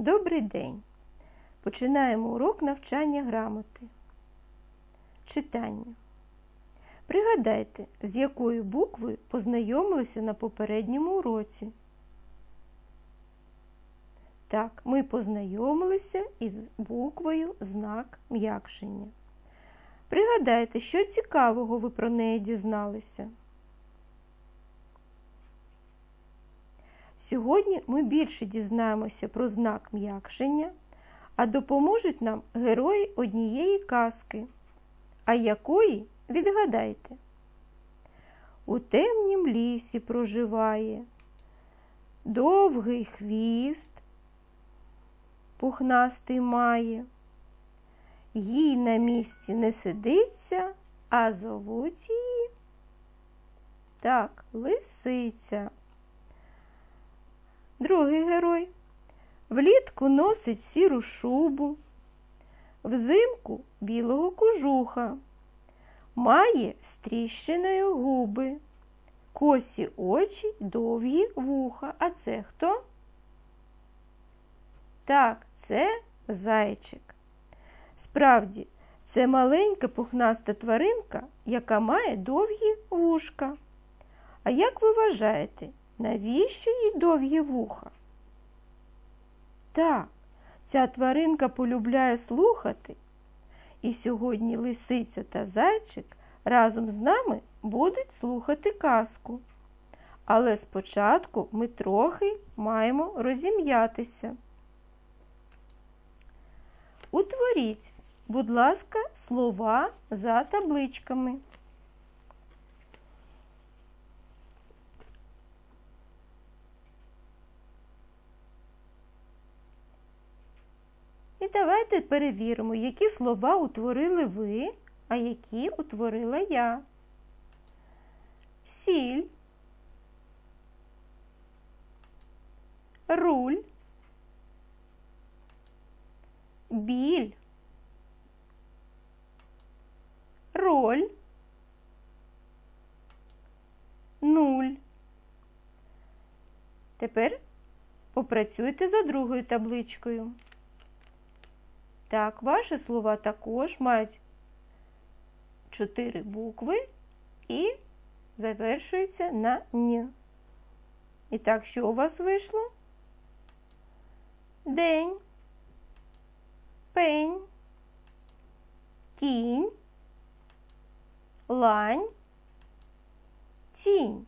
Добрий день! Починаємо урок навчання грамоти. Читання. Пригадайте, з якою буквою познайомилися на попередньому уроці. Так, ми познайомилися із буквою знак м'якшення. Пригадайте, що цікавого ви про неї дізналися. Сьогодні ми більше дізнаємося про знак м'якшення, а допоможуть нам герої однієї казки. А якої відгадайте? У темнім лісі проживає довгий хвіст, пухнастий має, їй на місці не сидиться, а зовуть її. Так, лисиця. Другий герой. Влітку носить сіру шубу, взимку білого кожуха, має стріщеною губи, косі очі, довгі вуха. А це хто? Так, це зайчик. Справді, це маленька пухнаста тваринка, яка має довгі вушка. А як ви вважаєте, навіщо їй довгі вуха? Так, ця тваринка полюбляє слухати. І сьогодні лисиця та зайчик разом з нами будуть слухати казку. Але спочатку ми трохи маємо розім'ятися. Утворіть, будь ласка, слова за табличками. І давайте перевіримо, які слова утворили ви, а які утворила я. Сіль, руль, біль, роль, нуль. Тепер попрацюйте за другою табличкою. Так, ваші слова також мають чотири букви і завершуються на «н». І так, що у вас вийшло? День, пень, кінь, лань, тінь.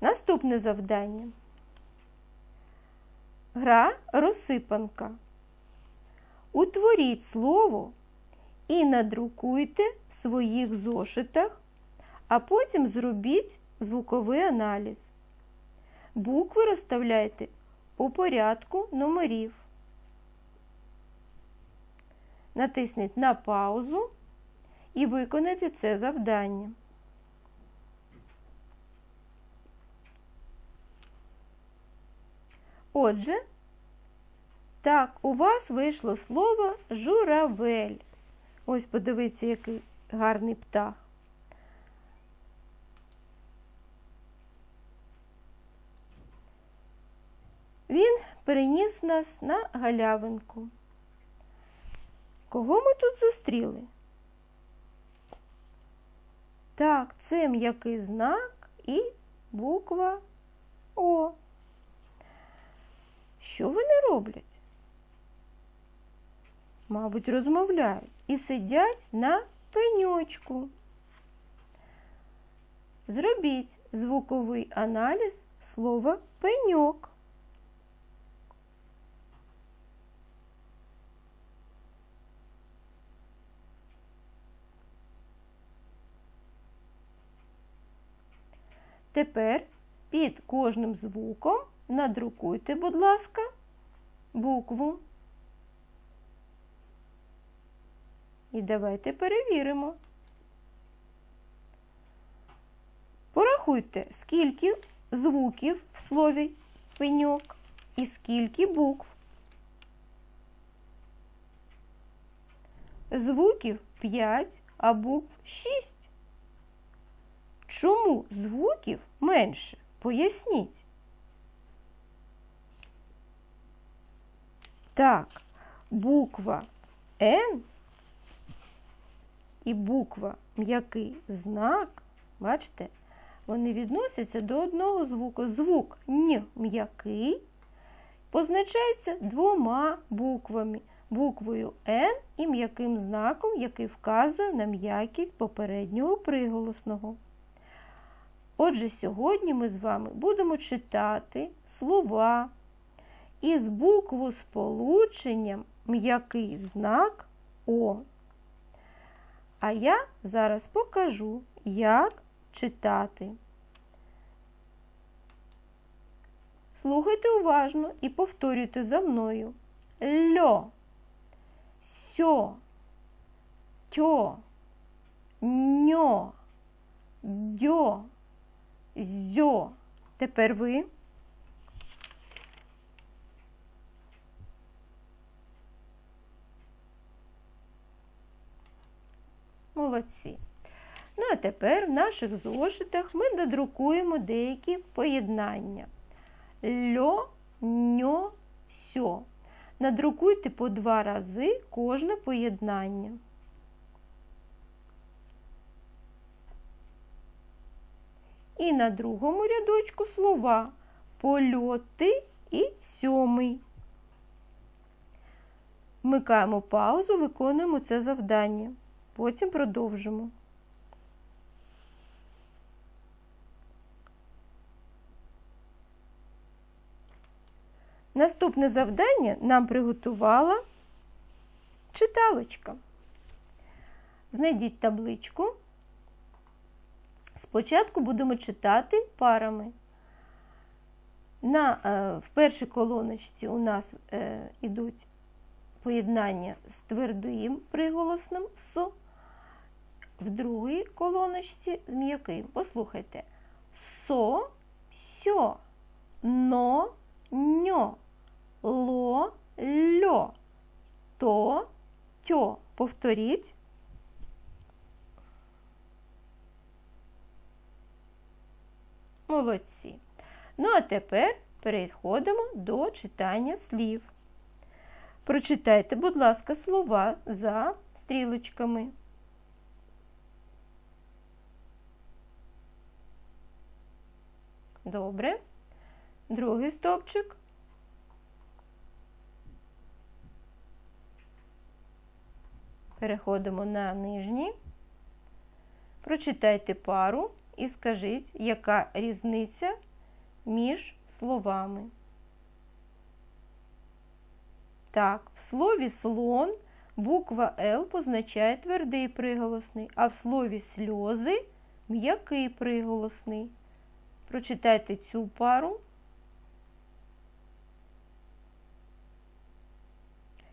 Наступне завдання. Гра розсипанка. Утворіть слово і надрукуйте в своїх зошитах, а потім зробіть звуковий аналіз. Букви розставляйте у порядку номерів. Натисніть на паузу і виконайте це завдання. Отже, так, у вас вийшло слово журавель. Ось подивіться, який гарний птах. Він переніс нас на галявинку. Кого ми тут зустріли? Так, це м'який знак і буква О. Що вони роблять? Мабуть, розмовляють і сидять на пеньочку. Зробіть звуковий аналіз слова пеньок. Тепер під кожним звуком надрукуйте, будь ласка, букву. І давайте перевіримо. Порахуйте, скільки звуків в слові пеньок і скільки букв. Звуків 5, а букв 6. Чому звуків менше? Поясніть. Так, буква Н і буква м'який знак, бачите, вони відносяться до одного звуку. Звук Н м'який позначається двома буквами буквою Н і м'яким знаком, який вказує на м'якість попереднього приголосного. Отже, сьогодні ми з вами будемо читати слова із буквосполученням м'який знак О. А я зараз покажу, як читати. Слухайте уважно і повторюйте за мною. Льо, сьо, тьо, ньо, дьо, зьо. Тепер ви. Молодці. Ну, а тепер в наших зошитах ми додрукуємо деякі поєднання. Льо, ньо, сьо. Надрукуйте по два рази кожне поєднання. І на другому рядочку слова польоти і сьомий. Вмикаємо паузу, виконуємо це завдання. Потім продовжимо. Наступне завдання нам приготувала читалочка. Знайдіть табличку. Спочатку будемо читати парами. На, е, В першій колоночці у нас е, йдуть поєднання з твердим приголосним С, в другій колоночці з м'яким. Послухайте. Со, сьо, но, ньо, ло, льо, то, тьо. Повторіть. Молодці. Ну, а тепер переходимо до читання слів. Прочитайте, будь ласка, слова за стрілочками. Добре. Другий стовпчик. Переходимо на нижній. Прочитайте пару і скажіть, яка різниця між словами. Так, в слові слон буква Л позначає твердий приголосний, а в слові сльози м'який приголосний. Прочитайте цю пару.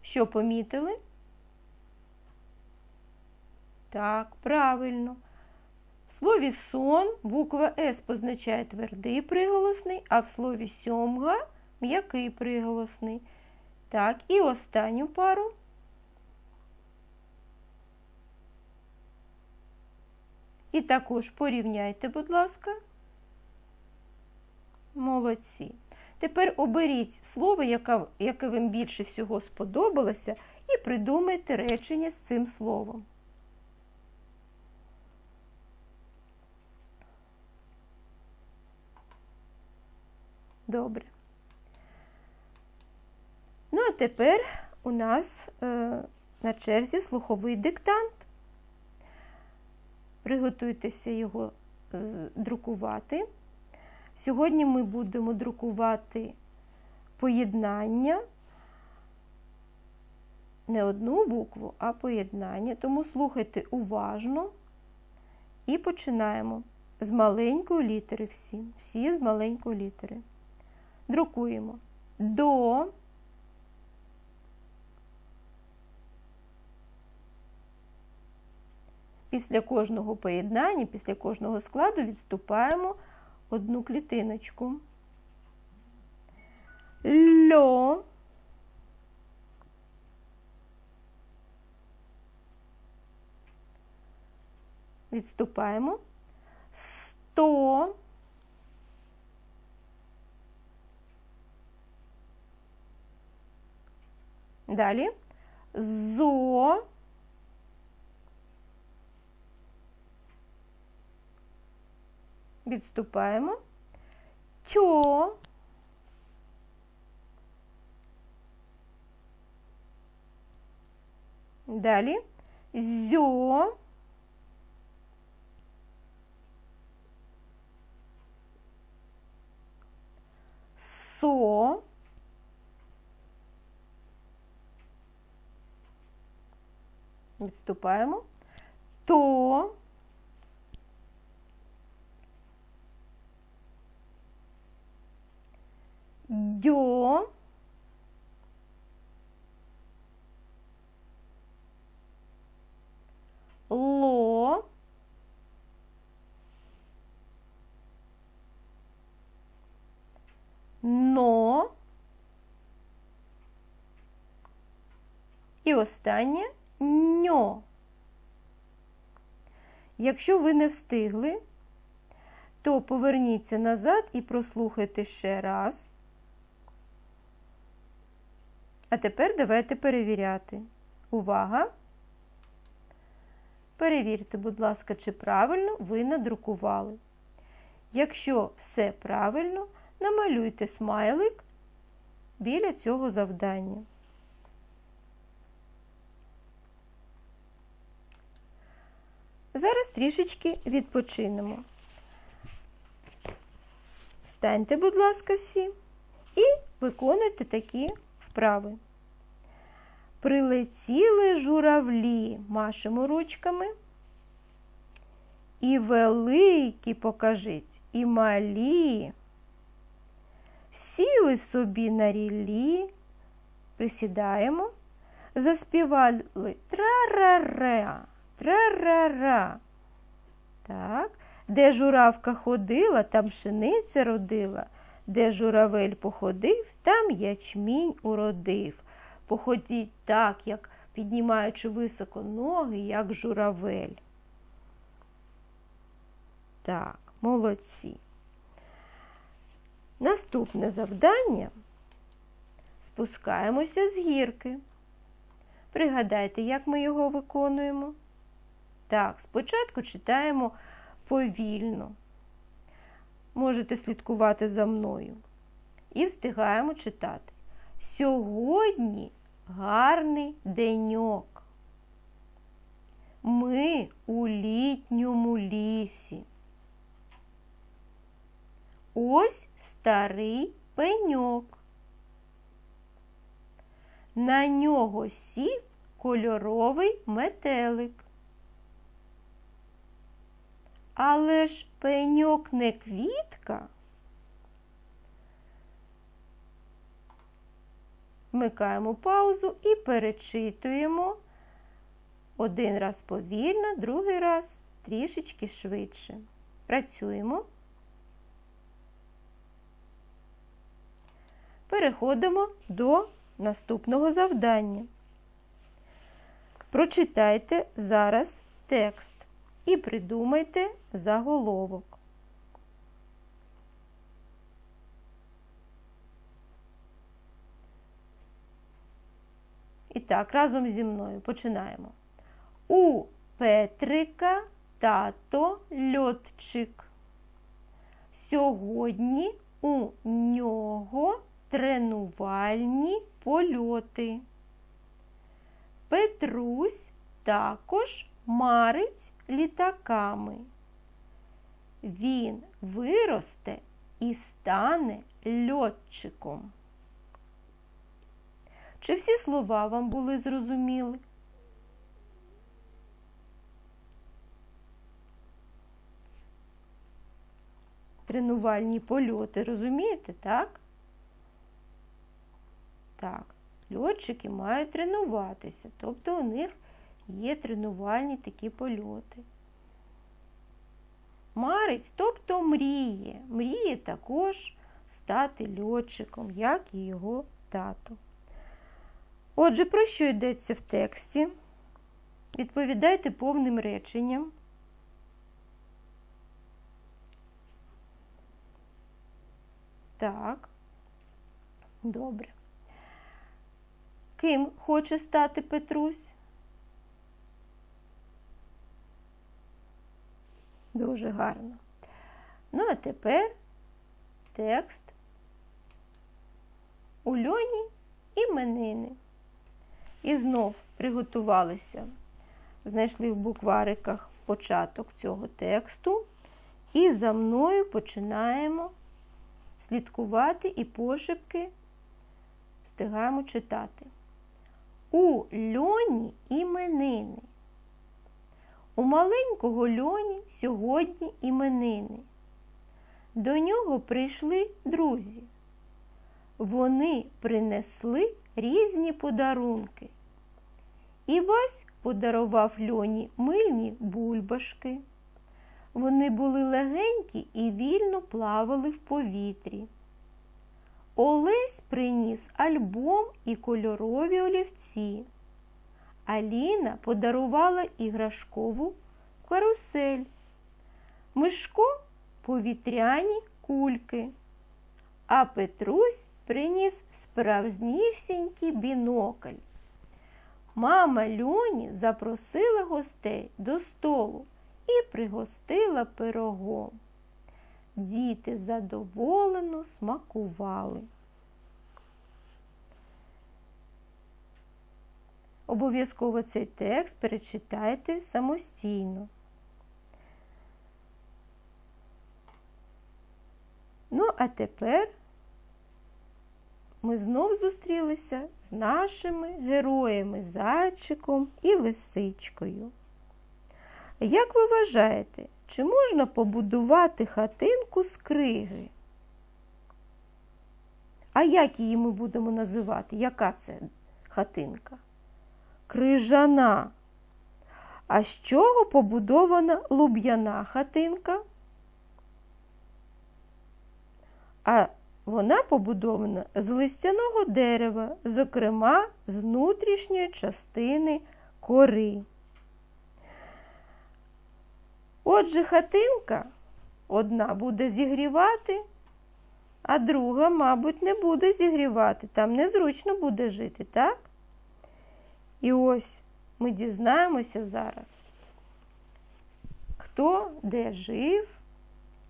Що помітили? Так, правильно. В слові сон буква С позначає твердий приголосний, а в слові сьомга м'який приголосний. Так, і останню пару. І також порівняйте, будь ласка. Молодці. Тепер оберіть слово, яке вам більше всього сподобалося, і придумайте речення з цим словом. Добре. Ну, а тепер у нас е, на черзі слуховий диктант. Приготуйтеся його друкувати. Сьогодні ми будемо друкувати поєднання, не одну букву, а поєднання. Тому слухайте уважно і починаємо з маленької літери всі. Всі з маленької літери. Друкуємо до. Після кожного поєднання, після кожного складу відступаємо одну клітиночку. Льо. Відступаємо. Сто. Далі. Зо. Відступаємо. Тьо. Далі зьо. Со. Відступаємо. То. Дьо. Ло. Но. І останнє ньо. Якщо ви не встигли, то поверніться назад і прослухайте ще раз. А тепер давайте перевіряти. Увага! Перевірте, будь ласка, чи правильно ви надрукували. Якщо все правильно, намалюйте смайлик біля цього завдання. Зараз трішечки відпочинемо. Встаньте, будь ласка, всі, і виконуйте такі вправи. Прилетіли журавлі, машемо ручками. І великі покажіть, і малі. Сіли собі на рілі, присідаємо, заспівали тра-ра-ра, тра-ра-ра. Так, де журавка ходила, там пшениця родила, де журавель походив, там ячмінь уродив. Походіть так, як піднімаючи високо ноги, як журавель. Так, молодці. Наступне завдання спускаємося з гірки. Пригадайте, як ми його виконуємо. Так, спочатку читаємо повільно. Можете слідкувати за мною. І встигаємо читати. Сьогодні гарний деньок. Ми у літньому лісі. Ось старий пеньок. На нього сів кольоровий метелик. Але ж пеньок не квітка. Вмикаємо паузу і перечитуємо один раз повільно, другий раз трішечки швидше. Працюємо. Переходимо до наступного завдання. Прочитайте зараз текст і придумайте заголовок. І так, разом зі мною починаємо. У Петрика тато льотчик. Сьогодні у нього тренувальні польоти. Петрусь також марить літаками. Він виросте і стане льотчиком. Чи всі слова вам були зрозуміли? Тренувальні польоти, розумієте, так? Так, льотчики мають тренуватися, тобто у них є тренувальні такі польоти. Марець, тобто мріє. Мріє також стати льотчиком, як і його тато. Отже, про що йдеться в тексті? Відповідайте повним реченням. Так, добре. Ким хоче стати Петрусь? Дуже гарно. Ну, а тепер текст. У льоні іменини. І знов приготувалися. Знайшли в буквариках початок цього тексту. І за мною починаємо слідкувати і пошепки встигаємо читати. У льоні іменини. У маленького льоні сьогодні іменини. До нього прийшли друзі. Вони принесли різні подарунки. Івась подарував льоні мильні бульбашки. Вони були легенькі і вільно плавали в повітрі. Олесь приніс альбом і кольорові олівці. Аліна подарувала іграшкову карусель. Мишко повітряні кульки. А Петрусь приніс справжнісінький бінокль. Мама Льоні запросила гостей до столу і пригостила пирогом. Діти задоволено смакували. Обов'язково цей текст перечитайте самостійно. Ну, а тепер ми знов зустрілися з нашими героями зайчиком і лисичкою. Як ви вважаєте, чи можна побудувати хатинку з криги? А як її ми будемо називати? Яка це хатинка? Крижана. А з чого побудована луб'яна хатинка? А вона побудована з листяного дерева, зокрема з внутрішньої частини кори. Отже, хатинка одна буде зігрівати, а друга, мабуть, не буде зігрівати. Там незручно буде жити, так? І ось ми дізнаємося зараз, хто де жив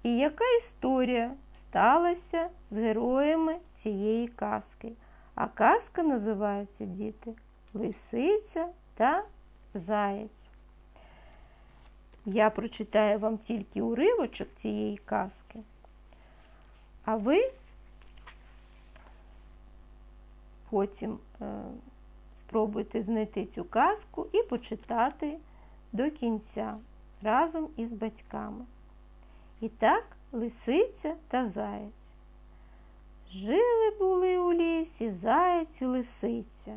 і яка історія сталася з героями цієї казки. А казка називається діти Лисиця та Заєць. Я прочитаю вам тільки уривочок цієї казки, а ви потім е, спробуйте знайти цю казку і почитати до кінця разом із батьками. І так, лисиця та заєць. Жили були у лісі заєць і лисиця.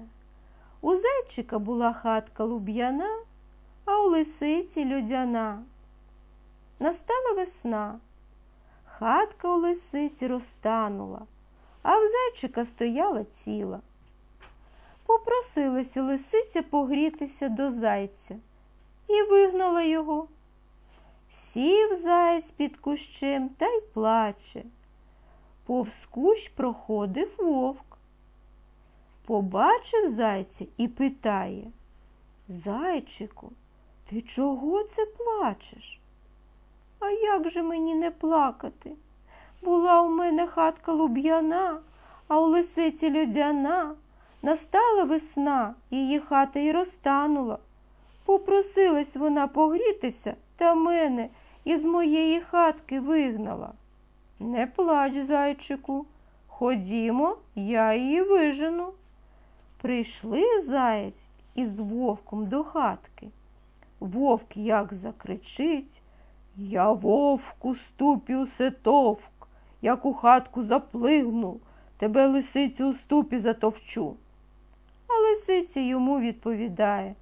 У зайчика була хатка луб'яна а у лисиці людяна. Настала весна. Хатка у лисиці розтанула, а в зайчика стояла ціла. Попросилася лисиця погрітися до зайця і вигнала його. Сів заєць під кущем та й плаче. Повз кущ проходив вовк. Побачив зайця і питає Зайчику, ти чого це плачеш? А як же мені не плакати? Була у мене хатка луб'яна, а у лисиці людяна. Настала весна, її хата й розтанула. Попросилась вона погрітися, та мене із моєї хатки вигнала. Не плач, зайчику, ходімо, я її вижену. Прийшли заєць із вовком до хатки. Вовк як закричить Я вовку ступі усе товк, як у хатку заплигну, тебе лисицю у ступі затовчу. Лисиця йому відповідає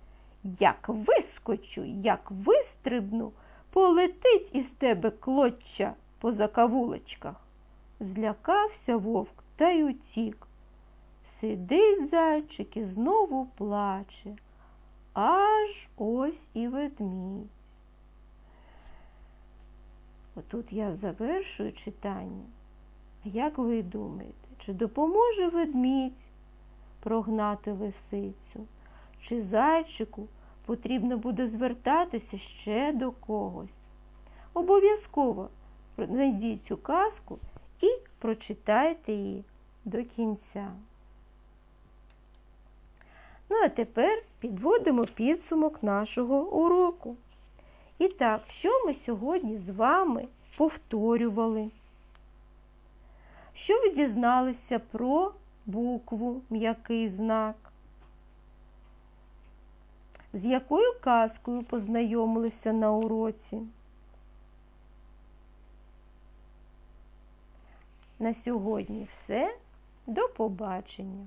Як вискочу, як вистрибну, полетить із тебе клоччя по закавулочках. Злякався вовк та й утік. Сидить зайчик і знову плаче аж ось і ведмідь. Отут я завершую читання. Як ви думаєте, чи допоможе ведмідь прогнати лисицю, чи зайчику потрібно буде звертатися ще до когось. Обов'язково знайдіть цю казку і прочитайте її до кінця. Ну, а тепер підводимо підсумок нашого уроку. І так, що ми сьогодні з вами повторювали? Що ви дізналися про букву м'який знак? З якою казкою познайомилися на уроці? На сьогодні все. До побачення!